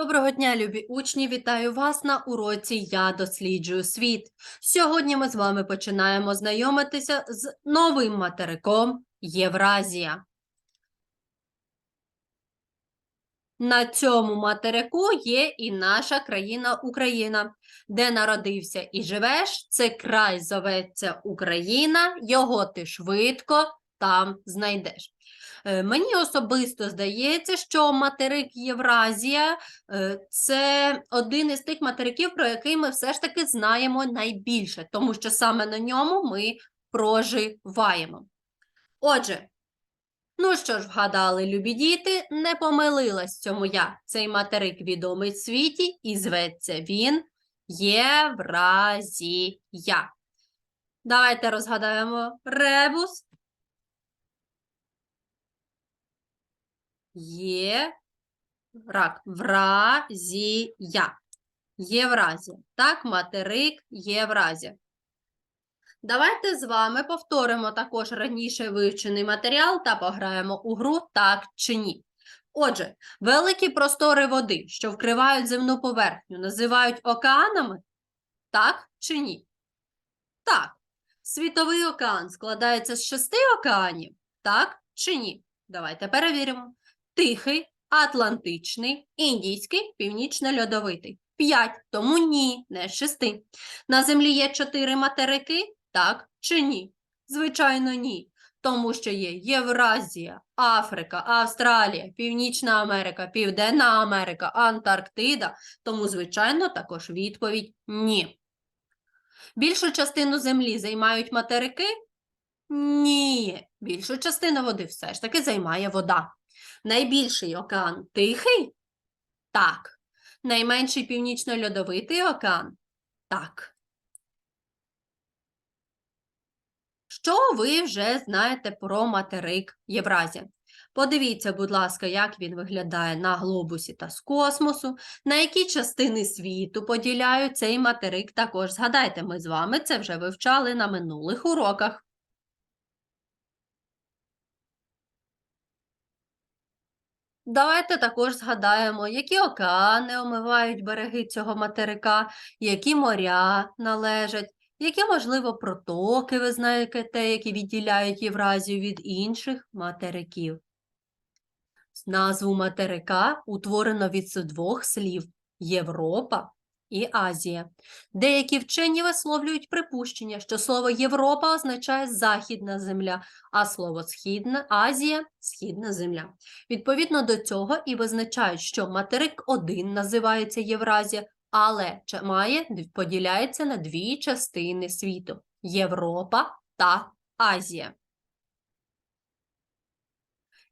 Доброго дня, любі учні! Вітаю вас на уроці Я досліджую світ. Сьогодні ми з вами починаємо знайомитися з новим материком Євразія. На цьому материку є і наша країна Україна, де народився і живеш. Це край зоветься Україна, його ти швидко там знайдеш. Е, Мені особисто здається, що материк Євразія е, це один із тих материків, про який ми все ж таки знаємо найбільше, тому що саме на ньому ми проживаємо. Отже, ну що ж вгадали, любі діти, не помилилась цьому я. Цей материк відомий в світі і зветься він Євразія. Давайте розгадаємо ребус. Є рак. Вразія. Євразія. Так, материк Євразія. Давайте з вами повторимо також раніше вивчений матеріал та пограємо у гру так чи ні. Отже, великі простори води, що вкривають земну поверхню, називають океанами? Так чи ні? Так. Світовий океан складається з шести океанів? Так чи ні? Давайте перевіримо. Тихий, Атлантичний, Індійський, Північно-Льодовитий. П'ять, тому ні, не шести. На землі є чотири материки, так чи ні? Звичайно, ні. Тому що є Євразія, Африка, Австралія, Північна Америка, Південна Америка, Антарктида. Тому, звичайно, також відповідь ні. Більшу частину землі займають материки? Ні. Більшу частину води все ж таки займає вода. Найбільший океан тихий? Так. Найменший північно-льодовитий океан? Так. Що ви вже знаєте про материк Євразія? Подивіться, будь ласка, як він виглядає на глобусі та з космосу, на які частини світу поділяють цей материк також. Згадайте, ми з вами це вже вивчали на минулих уроках. Давайте також згадаємо, які океани омивають береги цього материка, які моря належать, які, можливо, протоки ви знаєте, які відділяють Євразію від інших материків. Назву материка утворено від двох слів Європа і Азія. Деякі вчені висловлюють припущення, що слово Європа означає західна земля, а слово Східна Азія східна земля. Відповідно до цього і визначають, що материк один називається Євразія, але ч- має поділяється на дві частини світу Європа та Азія.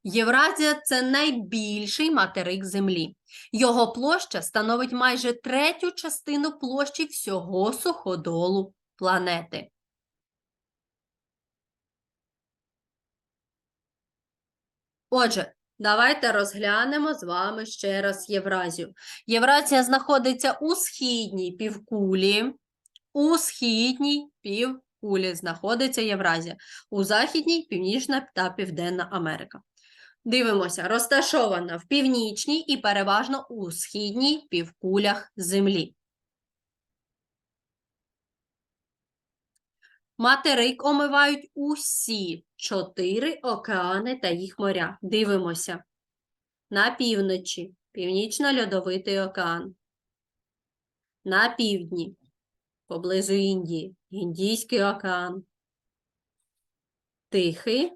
Євразія це найбільший материк Землі. Його площа становить майже третю частину площі всього суходолу планети. Отже, давайте розглянемо з вами ще раз Євразію. Євразія знаходиться у східній півкулі. У східній півкулі знаходиться Євразія. У західній Північна та Південна Америка. Дивимося, розташована в північній і переважно у східній півкулях Землі. Материк омивають усі чотири океани та їх моря. Дивимося. На півночі Північно-Льодовитий океан. На півдні, поблизу Індії, Індійський океан. Тихий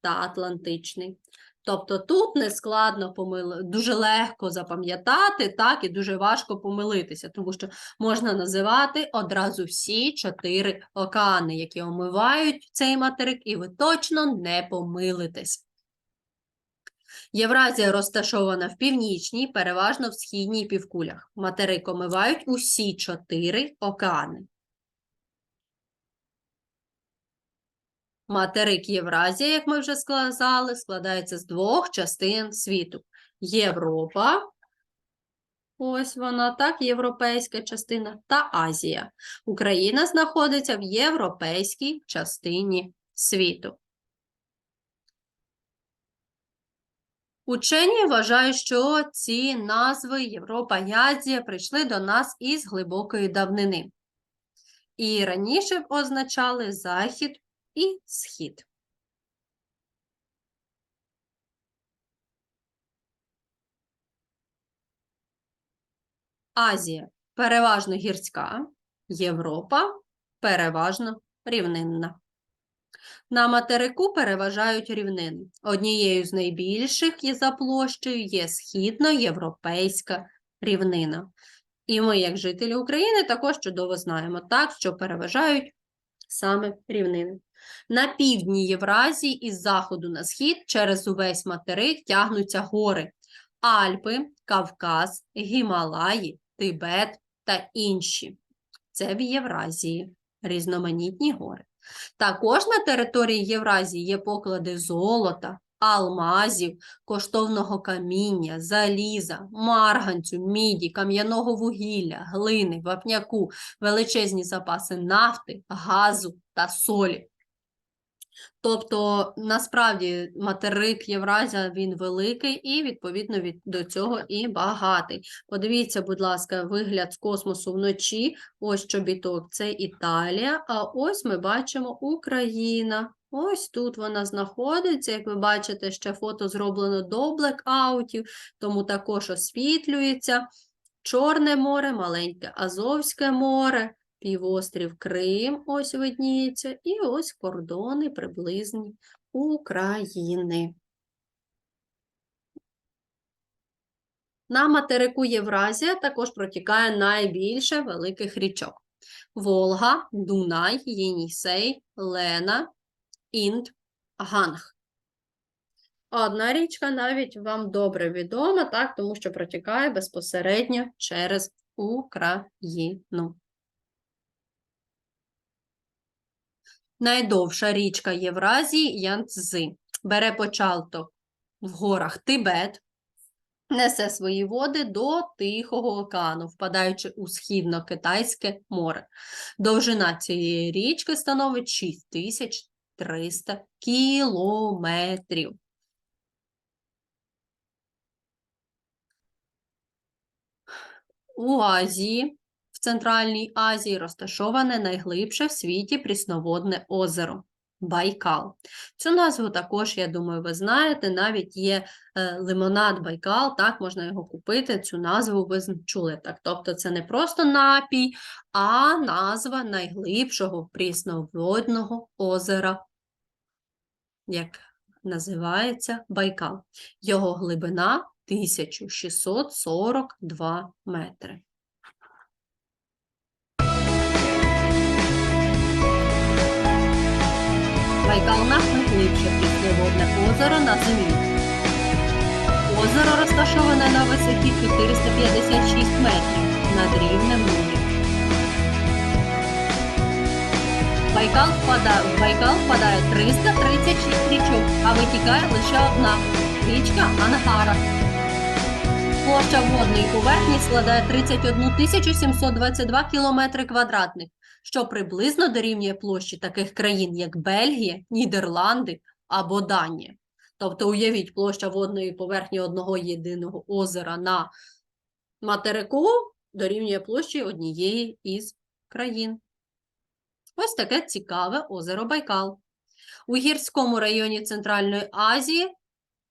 та Атлантичний. Тобто тут не складно помили, дуже легко запам'ятати, так, і дуже важко помилитися, тому що можна називати одразу всі чотири океани, які омивають цей материк, і ви точно не помилитесь. Євразія розташована в північній, переважно в східній півкулях. Материк омивають усі чотири океани. Материк Євразія, як ми вже сказали, складається з двох частин світу. Європа, ось вона, так, європейська частина, та Азія. Україна знаходиться в європейській частині світу. Учені вважають, що ці назви Європа і Азія прийшли до нас із глибокої давнини. І раніше означали Захід і Схід. Азія переважно гірська, Європа переважно рівнинна. На материку переважають рівнини. Однією з найбільших є за площею є східноєвропейська рівнина. І ми, як жителі України, також чудово знаємо так, що переважають саме рівнини. На півдні Євразії із заходу на схід через увесь материк тягнуться гори Альпи, Кавказ, Гімалаї, Тибет та інші. Це в Євразії різноманітні гори. Також на території Євразії є поклади золота, алмазів, коштовного каміння, заліза, марганцю, міді, кам'яного вугілля, глини, вапняку, величезні запаси нафти, газу та солі. Тобто, насправді, материк Євразія він великий і, відповідно, від до цього і багатий. Подивіться, будь ласка, вигляд з космосу вночі. Ось чобіток це Італія, а ось ми бачимо Україна. Ось тут вона знаходиться. Як ви бачите, ще фото зроблено до блекаутів, тому також освітлюється. Чорне море, маленьке Азовське море, півострів Крим, ось видніється, і ось кордони приблизні України. На материку Євразія також протікає найбільше великих річок. Волга, Дунай, Єнісей, Лена, Інд, Ганг. Одна річка навіть вам добре відома, так, тому що протікає безпосередньо через Україну. Найдовша річка Євразії Янцзи. Бере початок в горах Тибет, несе свої води до Тихого океану, впадаючи у східно-китайське море. Довжина цієї річки становить 6300 кілометрів. У Азії Центральній Азії розташоване найглибше в світі прісноводне озеро Байкал. Цю назву також, я думаю, ви знаєте, навіть є е, лимонад Байкал, так, можна його купити, цю назву ви чули. Так. Тобто це не просто напій, а назва найглибшого прісноводного озера, як називається Байкал. Його глибина 1642 метри. Байкал найглибше прісноводне озеро на землі. Озеро розташоване на висоті 456 метрів над рівнем моря. Байкал впадає, в Байкал впадає 336 річок, а витікає лише одна річка Ангара. Площа водної поверхні складає 31 722 км квадратних, що приблизно дорівнює площі таких країн, як Бельгія, Нідерланди або Данія. Тобто, уявіть, площа водної поверхні одного єдиного озера на материку дорівнює площі однієї із країн. Ось таке цікаве озеро Байкал. У гірському районі Центральної Азії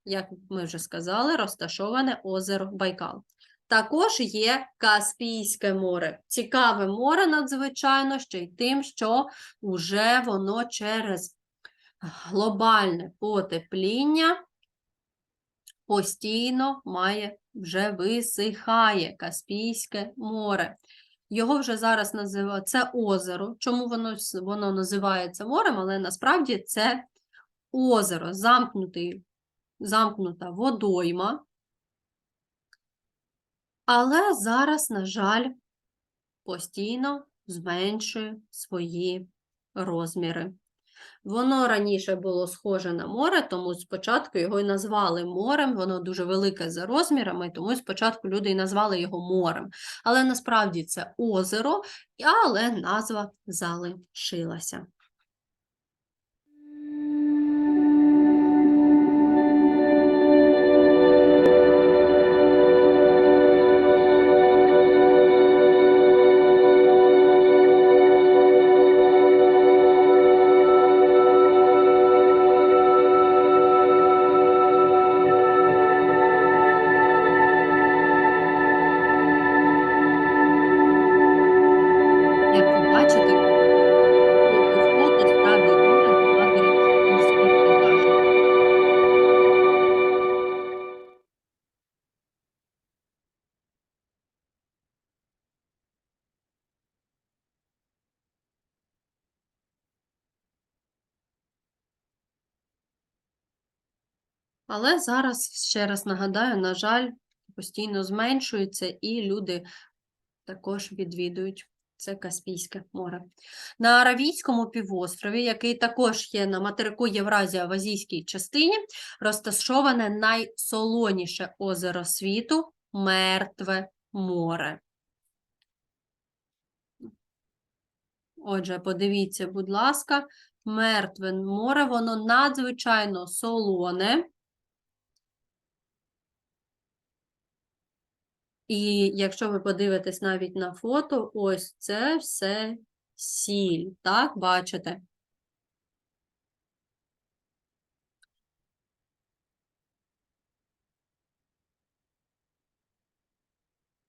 як ми вже сказали, розташоване озеро Байкал. Також є Каспійське море. Цікаве море, надзвичайно, ще й тим, що вже воно через глобальне потепління постійно має вже висихає Каспійське море. Його вже зараз називають це озеро. Чому воно воно називається морем, але насправді це озеро, замкнутий замкнута водойма. Але зараз, на жаль, постійно зменшує свої розміри. Воно раніше було схоже на море, тому спочатку його і назвали морем, воно дуже велике за розмірами, тому спочатку люди і назвали його морем. Але насправді це озеро, але назва залишилася. Але зараз, ще раз нагадаю, на жаль, постійно зменшується і люди також відвідують це Каспійське море. На Аравійському півострові, який також є на материку Євразія в азійській частині, розташоване найсолоніше озеро світу Мертве море. Отже, подивіться, будь ласка, Мертве море, воно надзвичайно солоне. І якщо ви подивитесь навіть на фото, ось це все сіль, так, бачите?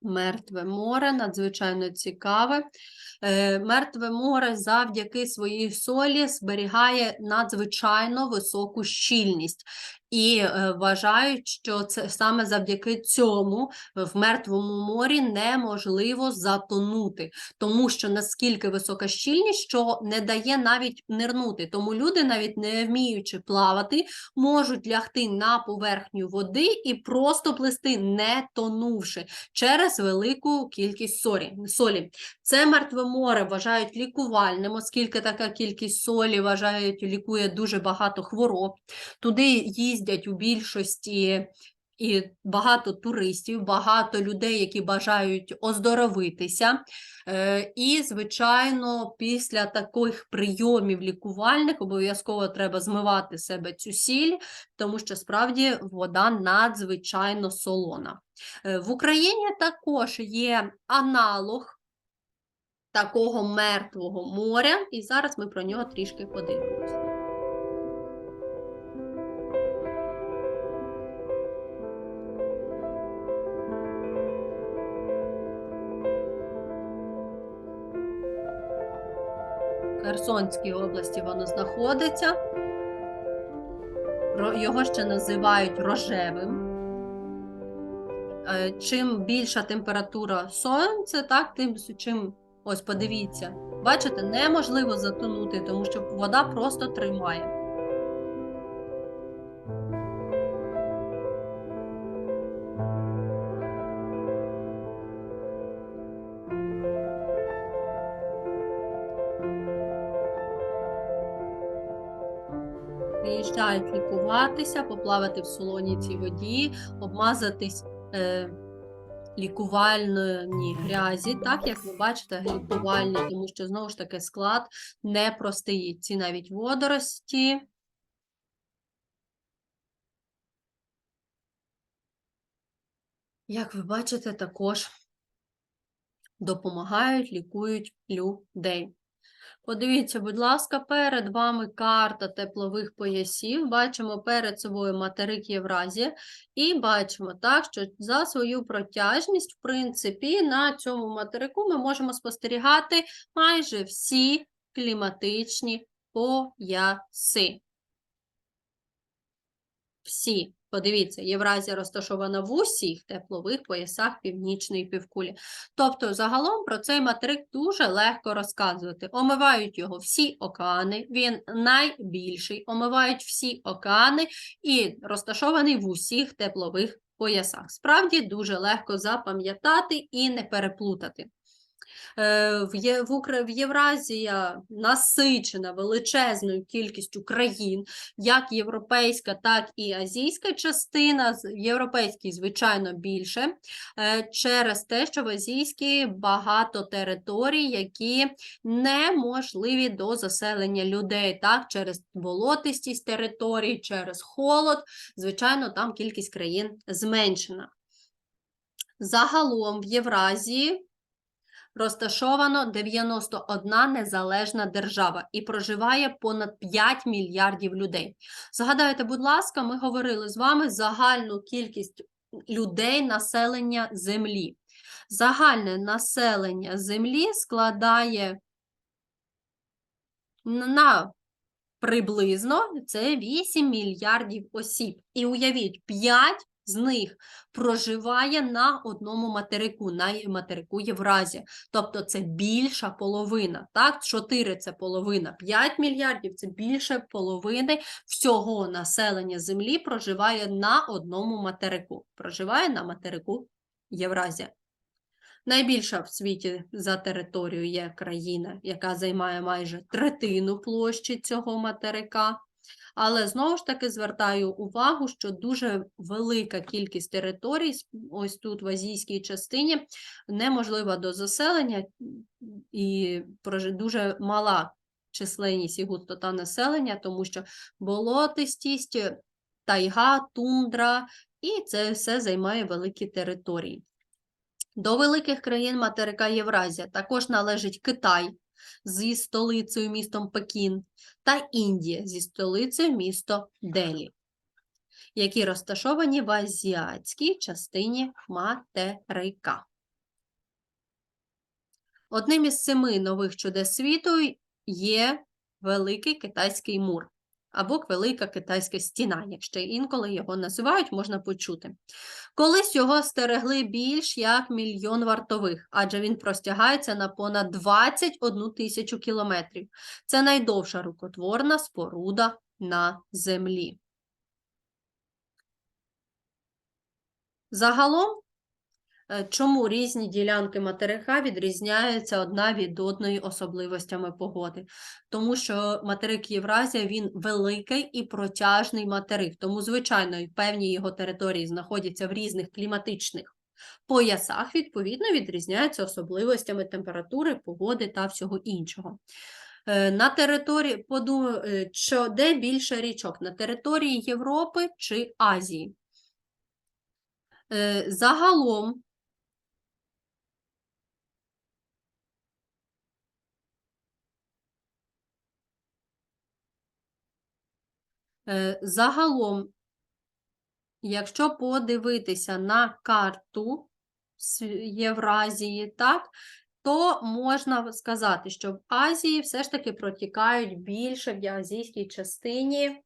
Мертве море надзвичайно цікаве. Е, Мертве море завдяки своїй солі зберігає надзвичайно високу щільність. І е, вважають, що це саме завдяки цьому в мертвому морі неможливо затонути, тому що наскільки висока щільність, що не дає навіть нирнути. Тому люди, навіть не вміючи плавати, можуть лягти на поверхню води і просто плисти, не тонувши через велику кількість солі. солі. Це мертве море вважають лікувальним, оскільки така кількість солі вважають, лікує дуже багато хвороб. Туди їздять у більшості і багато туристів, багато людей, які бажають оздоровитися. Е, І, звичайно, після таких прийомів лікувальних обов'язково треба змивати себе цю сіль, тому що справді вода надзвичайно солона. Е, В Україні також є аналог такого мертвого моря, і зараз ми про нього трішки подивимось. Херсонській області воно знаходиться. Його ще називають рожевим. Е, Чим більша температура сонця, так, тим чим, ось подивіться, бачите, неможливо затонути, тому що вода просто тримає. Лікуватися, поплавати в солоній цій воді, обмазатись е, лікувальної грязі, так як ви бачите, лікувальні, тому що знову ж таки склад непростий. Ці навіть водорості. Як ви бачите, також допомагають, лікують людей. Подивіться, будь ласка, перед вами карта теплових поясів. Бачимо перед собою материк Євразія. І бачимо так, що за свою протяжність, в принципі, на цьому материку ми можемо спостерігати майже всі кліматичні пояси. Всі. Подивіться, Євразія розташована в усіх теплових поясах північної півкулі. Тобто, загалом про цей материк дуже легко розказувати. Омивають його всі океани, він найбільший, омивають всі океани і розташований в усіх теплових поясах. Справді дуже легко запам'ятати і не переплутати. Е, В Євразія насичена величезною кількістю країн, як європейська, так і азійська частина. Європейській, звичайно, більше, е, через те, що в азійській багато територій, які неможливі до заселення людей, так, через болотистість територій, через холод, звичайно, там кількість країн зменшена. Загалом в Євразії розташовано 91 незалежна держава і проживає понад 5 мільярдів людей. Згадайте, будь ласка, ми говорили з вами загальну кількість людей населення Землі. Загальне населення Землі складає на приблизно це 8 мільярдів осіб. І уявіть, 5 з них проживає на одному материку, на материку Євразія. Тобто це більша половина. Так, 4 це половина, 5 мільярдів це більше половини всього населення Землі проживає на одному материку. Проживає на материку Євразія. Найбільша в світі за територією є країна, яка займає майже третину площі цього материка. Але знову ж таки звертаю увагу, що дуже велика кількість територій, ось тут в азійській частині, неможлива до заселення і дуже мала численність і густота населення, тому що болотистість, тайга, тундра, і це все займає великі території. До великих країн материка Євразія також належить Китай зі столицею містом Пекін та Індія зі столицею місто Делі, які розташовані в азіатській частині материка. Одним із семи нових чудес світу є Великий Китайський мур або Велика Китайська стіна, якщо інколи його називають, можна почути. Колись його стерегли більш як мільйон вартових, адже він простягається на понад 21 тисячу кілометрів. Це найдовша рукотворна споруда на землі. Загалом, чому різні ділянки материка відрізняються одна від одної особливостями погоди? Тому що материк Євразія він великий і протяжний материк, тому, звичайно, певні його території знаходяться в різних кліматичних поясах, відповідно, відрізняються особливостями температури, погоди та всього іншого. Е, На території, подумаю, е, що де більше річок? На території Європи чи Азії? Е, Загалом Загалом, якщо подивитися на карту Євразії, так, то можна сказати, що в Азії все ж таки протікають більше в азійській частині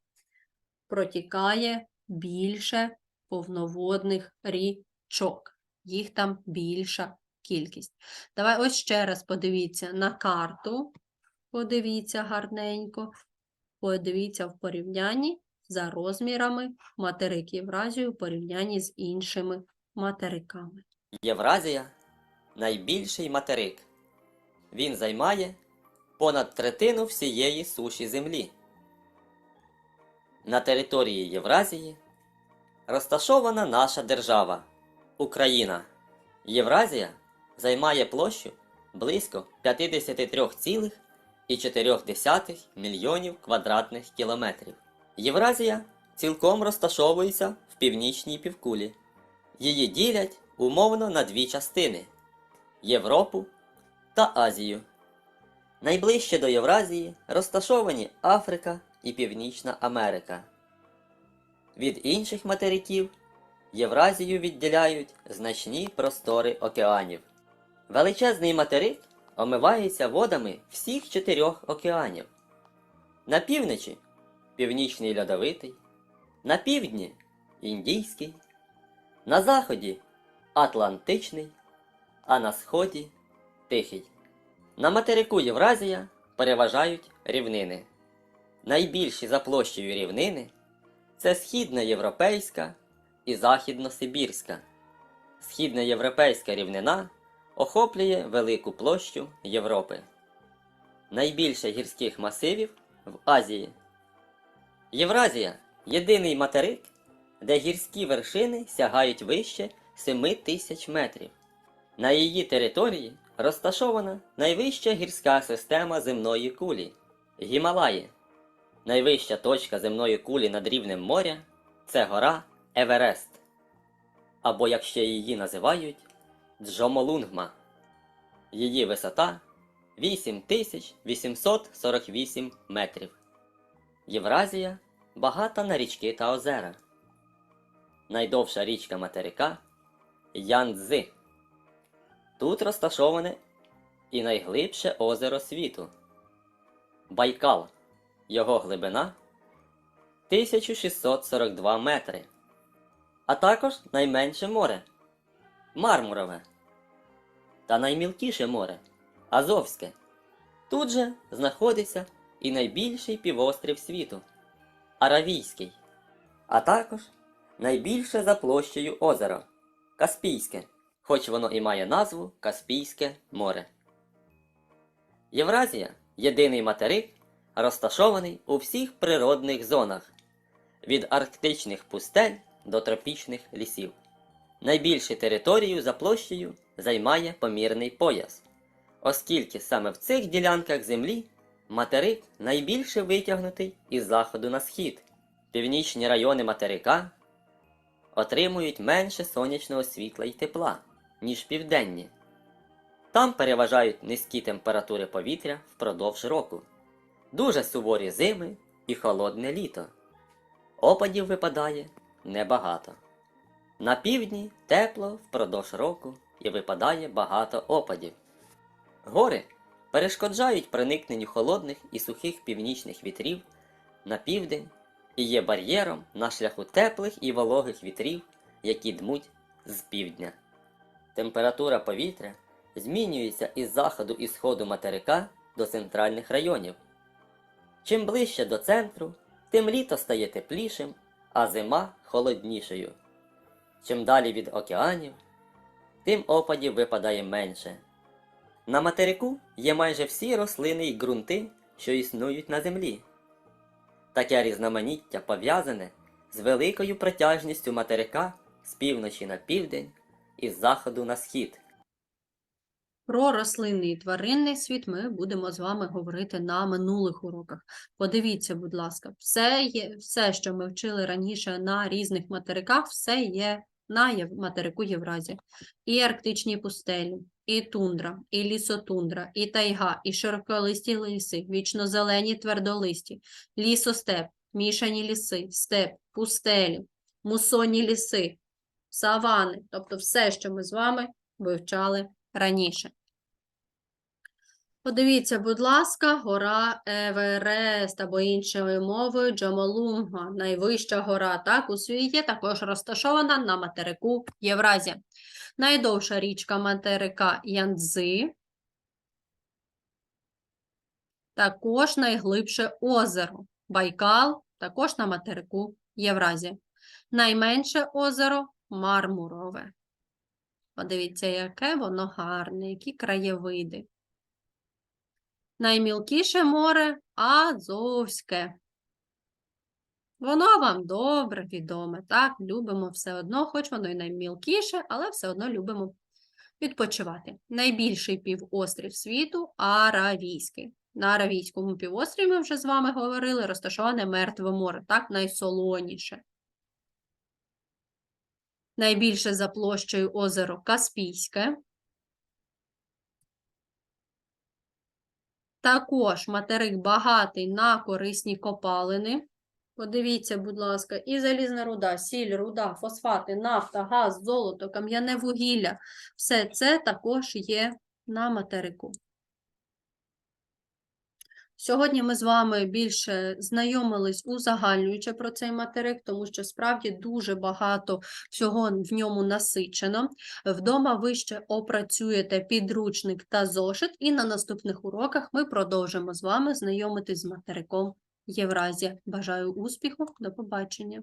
протікає більше повноводних річок. Їх там більша кількість. Давай ось ще раз подивіться на карту. Подивіться гарненько. Подивіться в порівнянні за розмірами материк Євразію в порівнянні з іншими материками. Євразія найбільший материк. Він займає понад третину всієї суші землі. На території Євразії розташована наша держава Україна. Євразія займає площу близько 53,4 мільйонів квадратних кілометрів. Євразія цілком розташовується в північній півкулі. Її ділять умовно на дві частини Європу та Азію. Найближче до Євразії розташовані Африка і Північна Америка. Від інших материків Євразію відділяють значні простори океанів. Величезний материк омивається водами всіх чотирьох океанів. На півночі Північний льодовитий, на півдні Індійський, на заході Атлантичний, а на сході Тихий. На материку Євразія переважають рівнини. Найбільші за площею рівнини це східноєвропейська і західносибірська. Східноєвропейська рівнина охоплює велику площу Європи. Найбільше гірських масивів в Азії. Євразія єдиний материк, де гірські вершини сягають вище 7 тисяч метрів. На її території розташована найвища гірська система земної кулі Гімалаї. Найвища точка земної кулі над рівнем моря це гора Еверест. Або як ще її називають Джомолунгма. Її висота 8848 метрів. Євразія багата на річки та озера. Найдовша річка материка Янцзи. Тут розташоване і найглибше озеро світу Байкал. Його глибина 1642 метри. а також найменше море Мармурове та наймілкіше море Азовське. Тут же знаходиться і найбільший півострів світу Аравійський, а також найбільше за площею озеро Каспійське, хоч воно і має назву Каспійське море. Євразія єдиний материк, розташований у всіх природних зонах від арктичних пустель до тропічних лісів. Найбільшу територію за площею займає помірний пояс, оскільки саме в цих ділянках землі материк найбільше витягнутий із заходу на схід. Північні райони материка отримують менше сонячного світла і тепла, ніж південні. Там переважають низькі температури повітря впродовж року, дуже суворі зими і холодне літо. Опадів випадає небагато. На півдні тепло впродовж року і випадає багато опадів. Гори перешкоджають проникненню холодних і сухих північних вітрів на південь і є бар'єром на шляху теплих і вологих вітрів, які дмуть з півдня. Температура повітря змінюється із заходу і сходу материка до центральних районів. Чим ближче до центру, тим літо стає теплішим, а зима холоднішою. Чим далі від океанів, тим опадів випадає менше. На материку є майже всі рослини й ґрунти, що існують на землі. Таке різноманіття пов'язане з великою протяжністю материка з півночі на південь і з заходу на схід. Про рослинний і тваринний світ ми будемо з вами говорити на минулих уроках. Подивіться, будь ласка, все, є, все, що ми вчили раніше на різних материках, все є на материку Євразії. І арктичні пустелі, і тундра, і лісотундра, і тайга, і широколисті ліси, вічнозелені твердолисті, лісостеп, мішані ліси, степ, пустелі, мусонні ліси, савани, тобто все, що ми з вами вивчали раніше. Подивіться, будь ласка, гора Еверест або іншою мовою Джомолунгма, найвища гора, так, у світі, також розташована на материку Євразія. Найдовша річка материка Янцзи. Також найглибше озеро Байкал, також на материку Євразія. Найменше озеро Мармурове. Подивіться, яке воно гарне, які краєвиди. Наймілкіше море Азовське. Воно вам добре відоме, так, любимо все одно, хоч воно і наймілкіше, але все одно любимо відпочивати. Найбільший півострів світу Аравійський. На Аравійському півострові ми вже з вами говорили, розташоване Мертве море, так, найсолоніше. Найбільше за площею озеро Каспійське. Також материк багатий на корисні копалини. Подивіться, будь ласка, і залізна руда, сіль, руда, фосфати, нафта, газ, золото, кам'яне вугілля. Все це також є на материку. Сьогодні ми з вами більше знайомились узагальнюючи про цей материк, тому що справді дуже багато всього в ньому насичено. Вдома ви ще опрацюєте підручник та зошит, і на наступних уроках ми продовжимо з вами знайомитись з материком Євразія. Бажаю успіху, до побачення!